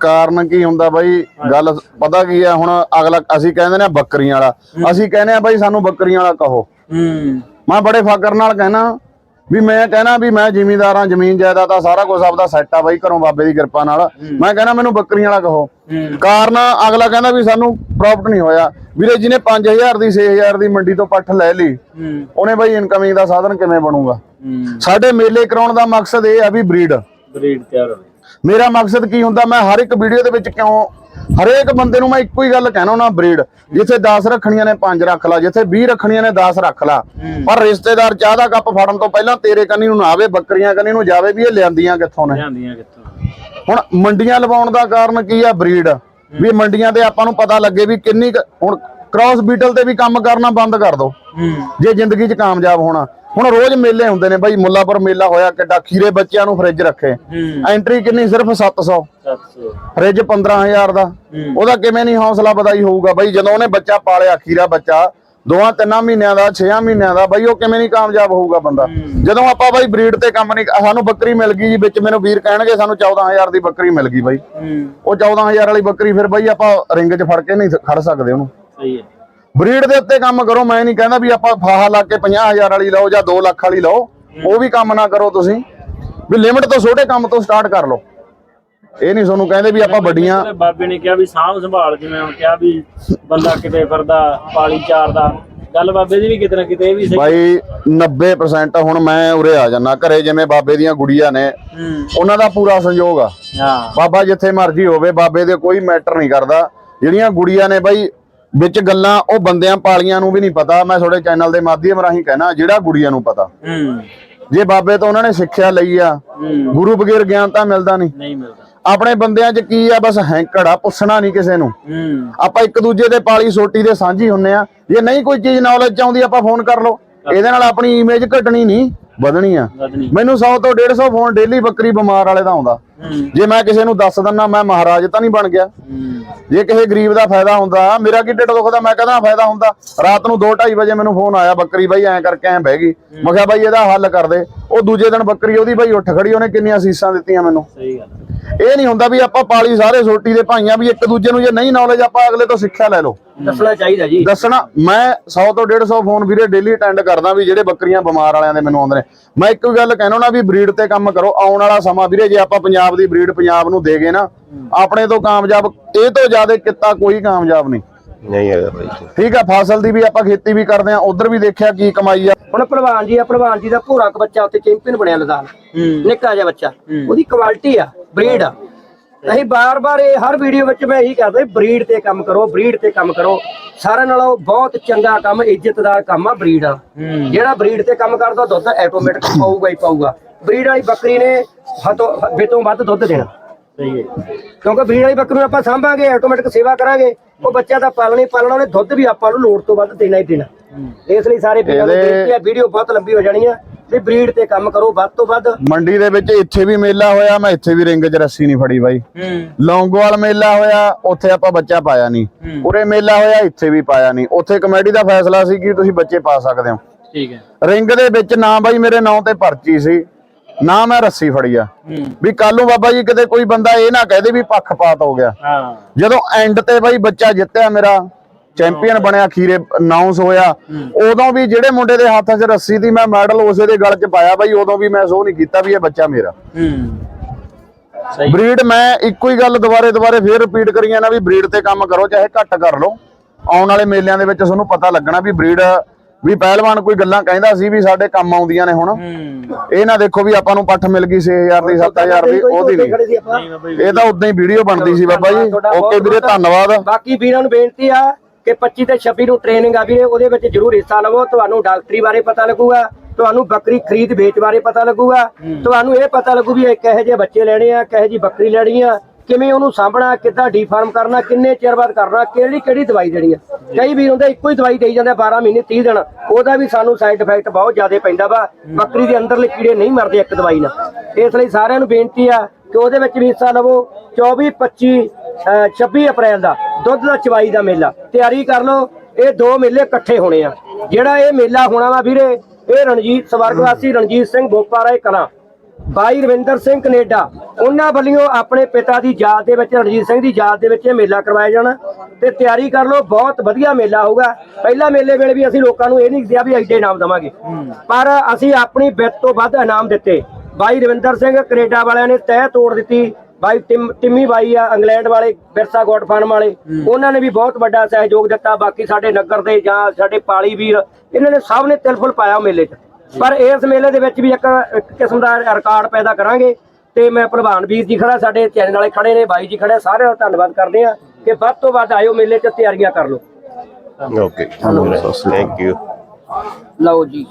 ਕਾਰਨ ਕੀ ਹੁੰਦਾ ਬਾਈ? ਗੱਲ ਪਤਾ ਕੀ ਆ ਹੁਣ ਅਗਲਾ ਅਸੀਂ ਕਹਿੰਦੇ ਨੇ ਬੱਕਰੀਆਂ ਵਾਲਾ। ਅਸੀਂ ਕਹਿੰਦੇ ਆ ਬਾਈ ਸਾਨੂੰ ਬੱਕਰੀਆਂ ਵਾਲਾ ਕਹੋ। ਮੈਂ ਬੜੇ ਫਕਰ ਨਾਲ ਕਹਿਣਾ ਵੀ ਮੈਂ ਕਹਿਣਾ ਵੀ ਮੈਂ ਜ਼ਿਮੀਂਦਾਰਾਂ ਜ਼ਮੀਨ ਜਾਇਦਾਦ ਆ ਸਾਰਾ ਕੁਝ ਆਪਦਾ ਸੈੱਟ ਆ ਬਾਈ ਘਰੋਂ ਬਾਬੇ ਦੀ ਕਿਰਪਾ ਨਾਲ। ਮੈਂ ਕਹਿਣਾ ਮੈਨੂੰ ਬੱਕਰੀਆਂ ਵਾਲਾ ਕਹੋ। ਕਾਰਨ ਅਗਲਾ ਕਹਿੰਦਾ ਵੀ ਸਾਨੂੰ ਪ੍ਰੋਫਿਟ ਨਹੀਂ ਹੋਇਆ। ਵੀਰੇ ਜਿਹਨੇ 5000 ਦੀ 6000 ਦੀ ਮੰਡੀ ਤੋਂ ਪੱਠ ਲੈ ਲਈ ਉਹਨੇ ਬਾਈ ਇਨਕਮਿੰਗ ਦਾ ਸਾਧਨ ਕਿਵੇਂ ਬਣੂਗਾ? ਸਾਡੇ ਮੇਲੇ ਕਰਾਉਣ ਦਾ ਮਕਸਦ ਇਹ ਆ ਵੀ ਬਰੀਡ ਬਰੀਡ ਤਿਆਰ ਹੋਵੇ। ਮੇਰਾ ਮਕਸਦ ਕੀ ਹੁੰਦਾ ਮੈਂ ਹਰ ਇੱਕ ਵੀਡੀਓ ਦੇ ਵਿੱਚ ਕਿਉਂ ਹਰੇਕ ਬੰਦੇ ਨੂੰ ਮੈਂ ਇੱਕੋ ਹੀ ਗੱਲ ਕਹਿਣਾ ਨਾ ਬਰੀਡ ਜਿੱਥੇ 10 ਰੱਖਣੀਆਂ ਨੇ 5 ਰੱਖ ਲਾ ਜਿੱਥੇ 20 ਰੱਖਣੀਆਂ ਨੇ 10 ਰੱਖ ਲਾ। ਪਰ ਰਿਸ਼ਤੇਦਾਰ ਚਾਹ ਦਾ ਕੱਪ ਫੜਨ ਤੋਂ ਪਹਿਲਾਂ ਤੇਰੇ ਕੰਨੀ ਨੂੰ ਨਾ ਆਵੇ ਬੱਕਰੀਆਂ ਕੰਨੀ ਨੂੰ ਜਾਵੇ ਵੀ ਇਹ ਲਿਆਂਦੀਆਂ ਕਿੱਥੋਂ ਨੇ। ਲਿਆਂਦੀਆਂ ਕਿੱਥੋਂ ਹੁਣ ਮੰਡੀਆਂ ਲਵਾਉਣ ਦਾ ਕਾਰਨ ਕੀ ਆ ਬਰੀਡ ਵੀ ਮੰਡੀਆਂ ਤੇ ਆਪਾਂ ਨੂੰ ਪਤਾ ਲੱਗੇ ਵੀ ਕਿੰਨੀ ਹੁਣ ਕ੍ਰਾਸ ਬੀਟਲ ਤੇ ਵੀ ਕੰਮ ਕਰਨਾ ਬੰਦ ਕਰ ਦੋ। ਜੇ ਜ਼ਿੰਦਗੀ 'ਚ ਕਾਮਯਾਬ ਹੋਣਾ ਹੁਣ ਰੋਜ਼ ਮੇਲੇ ਹੁੰਦੇ ਨੇ ਬਾਈ ਮੁੱਲਾਪੁਰ ਮੇਲਾ ਹੋਇਆ ਕਿੱਡਾ ਖੀਰੇ ਬੱਚਿਆਂ ਨੂੰ ਫ੍ਰਿਜ ਰੱਖੇ। ਐਂਟਰੀ ਕਿੰਨੀ? ਸਿਰਫ 700 700 ਫ੍ਰਿਜ 15000 ਦਾ। ਉਹਦਾ ਕਿਵੇਂ ਨਹੀਂ ਹੌਸਲਾ ਵਧਾਈ ਹੋਊਗਾ ਬਾਈ? ਜਦੋਂ ਉਹਨੇ ਬੱਚਾ ਪਾਲਿਆ ਖੀਰਾ ਬੱਚਾ ਦੋਵਾਂ ਤਿੰਨਾਂ ਮਹੀਨਿਆਂ ਦਾ 6 ਮਹੀਨਿਆਂ ਦਾ ਬਾਈ ਉਹ ਕਿਵੇਂ ਨਹੀਂ ਕਾਮਯਾਬ ਹੋਊਗਾ ਬੰਦਾ? ਜਦੋਂ ਆਪਾਂ ਬਾਈ ਬਰੀਡ ਤੇ ਕੰਮ ਨਹੀਂ ਸਾਨੂੰ ਬੱਕਰੀ ਮਿਲ ਗਈ ਜੀ ਵਿੱਚ ਮੈਨੂੰ ਵੀਰ ਕਹਿਣਗੇ ਸਾਨੂੰ 14000 ਦੀ ਬੱਕਰੀ ਮਿਲ ਗਈ ਬਾਈ। ਉਹ 14000 ਵਾਲੀ ਬੱਕਰੀ ਫਿਰ ਬਾਈ ਆਪਾਂ ਰਿੰਗ 'ਚ ਫੜ ਕੇ ਨਹੀਂ ਖੜ ਸਕਦੇ ਉਹਨੂੰ। ਸਹੀ ਹੈ। ਬਰੀਡ ਦੇ ਉੱਤੇ ਕੰਮ ਕਰੋ ਮੈਂ ਨਹੀਂ ਕਹਿੰਦਾ ਵੀ ਆਪਾਂ ਫਾਹਾ ਲਾ ਕੇ 50000 ਵਾਲੀ ਲਓ ਜਾਂ 2 ਲੱਖ ਵਾਲੀ ਲਓ ਉਹ ਵੀ ਕੰਮ ਨਾ ਕਰੋ ਤੁਸੀਂ। ਵੀ ਲਿਮਟ ਤੋਂ ਛੋਟੇ ਕੰਮ ਤੋਂ ਸਟਾਰਟ ਕਰ ਲਓ। ਇਹ ਨਹੀਂ ਤੁਹਾਨੂੰ ਕਹਿੰਦੇ ਵੀ ਆਪਾਂ ਵੱਡੀਆਂ ਬਾਬੇ ਨੇ ਕਿਹਾ ਵੀ ਸਾਂਭ ਸੰਭਾਲ ਜਿਵੇਂ ਹੁਣ ਕਿਹਾ ਵੀ ਬੰਦਾ ਕਿਤੇ ਫਿਰਦਾ ਪਾਲੀ ਚਾਰ ਦਾ ਗੱਲ ਬਾਬੇ ਦੀ ਵੀ ਕਿਤੇ ਨਾ ਕਿਤੇ ਇਹ ਵੀ ਸਹੀ। ਬਾਈ 90% ਹੁਣ ਮੈਂ ਉਰੇ ਆ ਜਾਣਾ ਘਰੇ ਜਿਵੇਂ ਬਾਬੇ ਦੀਆਂ ਗੁੜੀਆਂ ਨੇ ਉਹਨਾਂ ਦਾ ਪੂਰਾ ਸੰਯੋਗ ਆ। ਹਾਂ। ਬਾਬਾ ਜਿੱਥੇ ਮਰਜ਼ੀ ਹੋਵੇ ਬਾਬੇ ਦੇ ਕੋਈ ਮੈਟਰ ਨਹੀਂ ਕਰਦਾ। ਜਿਹੜੀਆਂ ਗੁੜੀਆਂ ਨੇ ਬਾਈ ਵਿੱਚ ਗੱਲਾਂ ਉਹ ਬੰਦਿਆਂ ਪਾਲੀਆਂ ਨੂੰ ਵੀ ਨਹੀਂ ਪਤਾ। ਮੈਂ ਤੁਹਾਡੇ ਚੈਨਲ ਦੇ ਮਾਧਿਅਮ ਰਾਹੀਂ ਕਹਿਣਾ ਜਿਹੜਾ ਗੁੜੀਆਂ ਨੂੰ ਪਤਾ। ਜੇ ਬਾਬੇ ਤੋਂ ਉਹਨਾਂ ਨੇ ਸਿੱਖਿਆ ਲਈ ਆ ਗੁਰੂ ਬਗੈਰ ਗਿਆਨ ਤਾਂ ਮਿਲਦਾ ਨਹੀਂ। ਨਹੀਂ ਮਿਲਦਾ। ਆਪਣੇ ਬੰਦਿਆਂ 'ਚ ਕੀ ਆ ਬਸ ਹੈਂਕੜ ਆ ਪੁੱਛਣਾ ਨਹੀਂ ਕਿਸੇ ਨੂੰ। ਆਪਾਂ ਇੱਕ ਦੂਜੇ ਦੇ ਪਾਲੀ ਸੋਟੀ ਦੇ ਸਾਂਝੀ ਹੁੰਨੇ ਆ। ਜੇ ਨਹੀਂ ਕੋਈ ਚੀਜ਼ ਨੌਲੇਜ ਚ ਆਉਂਦੀ ਆਪਾਂ ਫੋਨ ਕਰ ਲਓ। ਇਹਦੇ ਨਾਲ ਆਪਣੀ ਇਮੇਜ ਘਟਣੀ ਨਹੀਂ। ਵਧਣੀ ਆ। ਮੈਨੂੰ 100 ਤੋਂ 150 ਫੋਨ ਡੇਲੀ ਬੱਕਰੀ ਬਿਮਾਰ ਵਾਲੇ ਦਾ ਆਉਂਦਾ। ਜੇ ਮੈਂ ਕਿਸੇ ਨੂੰ ਦੱਸ ਦਿੰਨਾ ਮੈਂ ਮਹਾਰਾਜ ਤਾਂ ਨਹੀਂ ਬਣ ਗਿਆ। ਜੇ ਕਿਸੇ ਗਰੀਬ ਦਾ ਫਾਇਦਾ ਹੁੰਦਾ ਮੇਰਾ ਕੀ ਢਿੱਡ ਦੁਖਦਾ ਮੈਂ ਕਹਿੰਦਾ ਫਾਇਦਾ ਹੁੰਦਾ। ਰਾਤ ਨੂੰ 2:30 ਵਜੇ ਮੈਨੂੰ ਫੋਨ ਆਇਆ ਬੱਕਰੀ ਬਾਈ ਐਂ ਕਰਕੇ ਐਂ ਬਹਿ ਗਈ। ਮੈਂ ਕਿਹਾ ਬਾਈ ਇਹਦਾ ਹੱਲ ਕਰ ਦੇ। ਉਹ ਦੂਜੇ ਦਿਨ ਬੱਕਰੀ ਉਹਦੀ ਬਾਈ ਉੱਠ ਖੜੀ ਉਹਨੇ ਕਿੰਨੀਆਂ ਸੀਸਾਂ ਦਿੱਤੀਆਂ ਮੈਨੂੰ। ਸਹੀ ਗੱਲ ਇਹ ਨਹੀਂ ਹੁੰਦਾ ਵੀ ਆਪਾਂ ਪਾਲੀ ਸਾਰੇ ਸੋਟੀ ਦੇ ਭਾਈਆਂ ਵੀ ਇੱਕ ਦੂਜੇ ਨੂੰ ਜੇ ਨਹੀਂ ਨੌਲੇਜ ਆਪਾਂ ਅਗਲੇ ਤੋਂ ਸਿੱਖਿਆ ਲੈ ਲਓ। ਦੱਸਣਾ ਚਾਹੀਦਾ ਜੀ। ਦੱਸਣਾ ਮੈਂ 100 ਤੋਂ 150 ਫੋਨ ਵੀਰੇ ਡੇਲੀ ਅਟੈਂਡ ਕਰਦਾ ਵੀ ਜਿਹੜੇ ਬੱਕਰੀਆਂ ਬਿਮਾਰ ਵਾਲਿਆਂ ਦੇ ਮੈਨੂੰ ਆਉਂਦੇ ਨੇ। ਮੈਂ ਇੱਕ ਗੱਲ ਕਹਿਣਾ ਨਾ ਵੀ ਬਰੀਡ ਤੇ ਕੰਮ ਕਰੋ ਆਉਣ ਵਾਲਾ ਸਮਾਂ ਵੀਰੇ ਜੇ ਆਪਾਂ ਪੰਜਾਬ ਦੀ ਬਰੀਡ ਪੰਜਾਬ ਨੂੰ ਦੇਗੇ ਨਾ ਆਪਣੇ ਤੋਂ ਕਾਮਯਾਬ ਇਹ ਤੋਂ ਜ਼ਿਆਦਾ ਕਿੱਤਾ ਕੋਈ ਕਾਮਯਾਬ ਨਹੀਂ। ਨਹੀਂ ਹੈਗਾ ਬਾਈ ਠੀਕ ਆ ਫਸਲ ਦੀ ਵੀ ਆਪਾਂ ਖੇਤੀ ਵੀ ਕਰਦੇ ਆ ਉਧਰ ਵੀ ਦੇਖਿਆ ਕੀ ਕਮਾਈ ਆ। ਹੁਣ ਭਲਵਾਨ ਜੀ ਆ ਭਲਵਾਨ ਜੀ ਦਾ ਭੋਰਾ ਕੁ ਬੱਚਾ ਉੱਥੇ ਚੈਂਪੀਅਨ ਬਣਿਆ ਲਦਾਨ। ਨਿੱਕਾ ਜਿਹਾ ਬੱਚਾ। ਉਹਦੀ ਕੁਆਲਿਟੀ ਆ ਬਰੀਡ ਆ। ਅਸੀਂ ਬਾਰ-ਬਾਰ ਇਹ ਹਰ ਵੀਡੀਓ ਵਿੱਚ ਮੈਂ ਇਹੀ ਕਹਿੰਦਾ ਬਰੀਡ ਤੇ ਕੰਮ ਕਰੋ ਬਰੀਡ ਤੇ ਕੰਮ ਕਰੋ। ਸਾਰਿਆਂ ਨਾਲੋਂ ਬਹੁਤ ਚੰਗਾ ਕੰਮ ਇੱਜ਼ਤਦਾਰ ਕੰਮ ਆ ਬਰੀਡ ਆ ਜਿਹੜਾ ਬਰੀਡ ਤੇ ਕੰਮ ਕਰਦਾ ਦੁੱਧ ਆਟੋਮੈਟਿਕ ਪਾਊਗਾ ਹੀ ਪਾਊਗਾ। ਬਰੀਡ ਵਾਲੀ ਬੱਕਰੀ ਨੇ ਹਤੋਂ ਬਿਤੋਂ ਵੱਧ ਦੁੱਧ ਦੇਣਾ। ਸਹੀ ਹੈ ਕਿਉਂਕਿ ਬਰੀਡ ਵਾਲੀ ਬੱਕਰੀ ਨੂੰ ਆਪਾਂ ਸਾਂਭਾਂਗੇ ਆਟੋਮੈਟਿਕ ਸੇਵਾ ਕਰਾਂਗੇ ਉਹ ਬੱਚਾ ਤਾਂ ਪਾਲਣਾ ਪਾਲਣਾ ਉਹਨੇ ਦੁੱਧ ਵੀ ਆਪਾਂ ਨੂੰ ਲੋੜ ਤੋਂ ਵੱਧ ਦੇਣਾ ਹੀ ਦੇਣਾ। ਇਸ ਲਈ ਸਾਰੇ ਵੀਰਾਂ ਨੂੰ ਇਹਦੇ- ਬੇਨਤੀ ਹੈ ਵੀਡੀਓ ਬਹੁਤ ਲੰਬੀ ਹੋ ਜਾਣੀ ਆ ਵੀ ਬਰੀਡ ਤੇ ਕੰਮ ਕਰੋ ਵੱਧ ਤੋਂ ਵੱਧ। ਮੰਡੀ ਦੇ ਵਿੱਚ ਇੱਥੇ ਵੀ ਮੇਲਾ ਹੋਇਆ ਮੈਂ ਇੱਥੇ ਵੀ ਰਿੰਗ 'ਚ ਰੱਸੀ ਨਹੀਂ ਫੜੀ ਬਾਈ। ਹੂੰ। ਲੌਂਗੋਵਾਲ ਮੇਲਾ ਹੋਇਆ ਉੱਥੇ ਆਪਾਂ ਬੱਚਾ ਪਾਇਆ ਨਹੀਂ। ਉਰੇ ਮੇਲਾ ਹੋਇਆ ਇੱਥੇ ਵੀ ਪਾਇਆ ਨਹੀਂ। ਉੱਥੇ ਕਮੇਟੀ ਦਾ ਫੈਸਲਾ ਸੀ ਕਿ ਤੁਸੀਂ ਬੱਚੇ ਪਾ ਸਕਦੇ ਹੋ। ਠੀਕ ਹੈ। ਰਿੰਗ ਦੇ ਵਿੱਚ ਨਾ ਬਾਈ ਮੇਰੇ ਨਾਂ ਤੇ ਪਰਚੀ ਸੀ। ਨਾ ਮੈਂ ਰੱਸੀ ਫੜੀ ਆ। ਵੀ ਕੱਲ ਨੂੰ ਬਾਬਾ ਜੀ ਕਿਤੇ ਕੋਈ ਬੰਦਾ ਇਹ ਨਾ ਕਹਦੇ ਵੀ ਪੱਖਪਾਤ ਹੋ ਗਿਆ। ਜਦੋਂ ਐਂਡ ਤੇ ਬਾਈ ਬੱਚਾ ਜਿੱਤਿਆ ਮੇਰਾ ਚੈਂਪੀਅਨ ਬਣਿਆ ਖੀਰੇ ਅਨਾਉਂਸ ਹੋਇਆ। ਉਦੋਂ ਵੀ ਜਿਹੜੇ ਮੁੰਡੇ ਦੇ ਹੱਥ 'ਚ ਰੱਸੀ ਸੀ ਮੈਂ ਮੈਡਲ ਉਸੇ ਦੇ ਗਲ 'ਚ ਪਾਇਆ ਬਾਈ ਉਦੋਂ ਵੀ ਮੈਂ ਸੋ ਨਹੀਂ ਕੀਤਾ ਵੀ ਇਹ ਬੱਚਾ ਮੇਰਾ। ਬਰੀਡ ਮੈਂ ਇੱਕੋ ਹੀ ਗੱਲ ਦੁਬਾਰੇ ਦੁਬਾਰੇ ਫੇਰ ਰਿਪੀਟ ਕਰੀ ਜਾਣਾ ਵੀ ਬਰੀਡ ਤੇ ਕੰਮ ਕਰੋ ਚਾਹੇ ਘੱਟ ਕਰ ਲਓ। ਆਉਣ ਵਾਲੇ ਮੇਲਿਆਂ ਦੇ ਵਿੱਚ ਤੁਹਾਨੂੰ ਪਤਾ ਲੱਗਣਾ ਵੀ ਬਰੀਡ ਵੀ ਪਹਿਲਵਾਨ ਕੋਈ ਗੱਲਾਂ ਕਹਿੰਦਾ ਸੀ ਵੀ ਸਾਡੇ ਕੰਮ ਆਉਂਦੀਆਂ ਨੇ ਹੁਣ। ਇਹ ਨਾ ਦੇਖੋ ਵੀ ਆਪਾਂ ਨੂੰ ਪੱਠ ਮਿਲ ਗਈ 6000 ਦੀ 7000 ਦੀ ਉਹਦੀ ਨਹੀਂ। ਜੀ ਇਹ ਤਾਂ ਉਦਾਂ ਹੀ ਵੀਡੀਓ ਬਣਦੀ ਸੀ ਬਾਬਾ ਜੀ। ਓਕੇ ਵੀਰੇ ਧੰਨਵਾਦ। ਬਾਕੀ ਵੀਰਾਂ ਨੂੰ ਬੇਨਤੀ ਆ ਕਿ 25 ਤੇ 26 ਨੂੰ ਟ੍ਰੇਨਿੰਗ ਆ ਵੀਰੇ ਉਹਦੇ ਵਿੱਚ ਜਰੂਰ ਹਿੱਸਾ ਲਵੋ। ਤੁਹਾਨੂੰ ਡਾਕਟਰੀ ਬਾਰੇ ਪਤਾ ਲੱਗੂਗਾ ਤੁਹਾਨੂੰ ਬੱਕਰੀ ਖਰੀਦ ਵੇਚ ਬਾਰੇ ਪਤਾ ਲੱਗੂਗਾ। ਤੁਹਾਨੂੰ ਇਹ ਪਤਾ ਲੱਗੂ ਵੀ ਇਹ ਕਿਹੋ ਜਿਹੇ ਬੱਚੇ ਲੈਣੇ ਆ ਕਿਹੋ ਜਿਹੀ ਬੱਕਰੀ ਲੈਣੀ ਆ। ਕਿਵੇਂ ਉਹਨੂੰ ਸਾਂਭਣਾ ਕਿੱਦਾਂ ਡੀਫਾਰਮ ਕਰਨਾ ਕਿੰਨੇ ਚਿਰ ਬਾਅਦ ਕਰਨਾ ਕਿਹੜੀ ਕਿਹੜੀ ਦਵਾਈ ਦੇਣੀ ਆ? ਕਈ ਵੀਰ ਹੁੰਦੇ ਇੱਕੋ ਹੀ ਦਵਾਈ ਦੇਈ ਜਾਂਦੇ 12 ਮਹੀਨੇ 30 ਦਿਨ। ਉਹਦਾ ਵੀ ਸਾਨੂੰ ਸਾਈਡ ਇਫੈਕਟ ਬਹੁਤ ਜ਼ਿਆਦਾ ਪੈਂਦਾ ਵਾ। ਬੱਕਰੀ ਦੇ ਅੰਦਰਲੇ ਕੀੜੇ ਨਹੀਂ ਮਰਦੇ ਇੱਕ ਦਵਾਈ ਨਾਲ। ਇਸ ਲਈ ਸਾਰਿਆਂ ਨੂੰ ਬੇਨਤੀ ਆ ਕਿ ਉਹਦੇ ਵਿੱਚ ਵੀ ਹਿੱਸਾ ਲਵੋ। 24 25 ਅਹ 26 ਅਪ੍ਰੈਲ ਦਾ ਦੁੱਧ ਦਾ ਚਵਾਈ ਦਾ ਮੇਲਾ। ਤਿਆਰੀ ਕਰ ਲਓ। ਇਹ ਦੋ ਮੇਲੇ ਇਕੱਠੇ ਹੋਣੇ ਆ। ਜਿਹੜਾ ਇਹ ਮੇਲਾ ਹੋਣਾ ਵਾ ਵੀਰੇ ਇਹ ਰਣਜੀਤ ਸਵਰਗਵਾਸੀ ਰਣਜੀਤ ਸਿੰਘ ਬੋਪਾ ਰਾਏ ਕਲਾਂ। ਬਾਈ ਰਵਿੰਦਰ ਸਿੰਘ ਕੈਨੇਡਾ। ਉਹਨਾਂ ਵੱਲੋਂ ਆਪਣੇ ਪਿਤਾ ਦੀ ਯਾਦ ਦੇ ਵਿੱਚ ਰਣਜੀਤ ਸਿੰਘ ਦੀ ਯਾਦ ਦੇ ਵਿੱਚ ਇਹ ਮੇਲਾ ਕਰਵਾਇਆ ਜਾਣਾ ਤੇ ਤਿਆਰੀ ਕਰ ਲਓ ਬਹੁਤ ਵਧੀਆ ਮੇਲਾ ਹੋਊਗਾ। ਪਹਿਲਾ ਮੇਲੇ ਵੇਲੇ ਵੀ ਅਸੀਂ ਲੋਕਾਂ ਨੂੰ ਇਹ ਨਹੀਂ ਕਿਹਾ ਵੀ ਐਡੇ ਇਨਾਮ ਦਵਾਂਗੇ। ਪਰ ਅਸੀਂ ਆਪਣੀ ਵਿੱਤ ਤੋਂ ਵੱਧ ਇਨਾਮ ਦਿੱਤੇ। ਬਾਈ ਰਵਿੰਦਰ ਸਿੰਘ ਕੈਨੇਡਾ ਵਾਲਿਆਂ ਨੇ ਤਹਿ ਤੋੜ ਦਿੱਤੀ। ਬਾਈ ਟਿਮ- ਬਾਈ ਆ ਇੰਗਲੈਂਡ ਵਾਲੇ ਬਿਰਸਾ ਗੋਟ ਫਾਰਮ ਵਾਲੇ। ਉਹਨਾਂ ਨੇ ਵੀ ਬਹੁਤ ਵੱਡਾ ਸਹਿਯੋਗ ਦਿੱਤਾ। ਬਾਕੀ ਸਾਡੇ ਨਗਰ ਦੇ ਜਾਂ ਸਾਡੇ ਪਾਲੀ ਵੀਰ ਇਹਨਾਂ ਨੇ ਸਭ ਨੇ ਤਿਲਫੁਲ ਪਾਇਆ ਮੇਲੇ 'ਚ। ਪਰ ਇਸ ਮੇਲੇ ਦੇ ਵਿੱਚ ਵੀ ਇੱਕ ਇੱਕ ਕਿਸਮ ਦਾ ਰਿਕਾਰਡ ਪੈਦਾ ਕਰਾਂਗੇ ਤੇ ਮੈਂ ਪ੍ਰਧਾਨ ਵੀਰ ਜੀ ਖੜਾ ਸਾਡੇ ਚੈਨਲ ਵਾਲੇ ਖੜੇ ਨੇ ਬਾਈ ਜੀ ਖੜੇ ਸਾਰਿਆਂ ਦਾ ਧੰਨਵਾਦ ਕਰਦੇ ਆ ਕਿ ਵੱਧ ਤੋਂ ਵੱਧ ਆਇਓ ਮੇਲੇ 'ਚ ਤਿਆਰੀਆਂ ਕਰ ਲਓ। ਓਕੇ ਥੈਂਕ ਯੂ ਲਓ ਜੀ।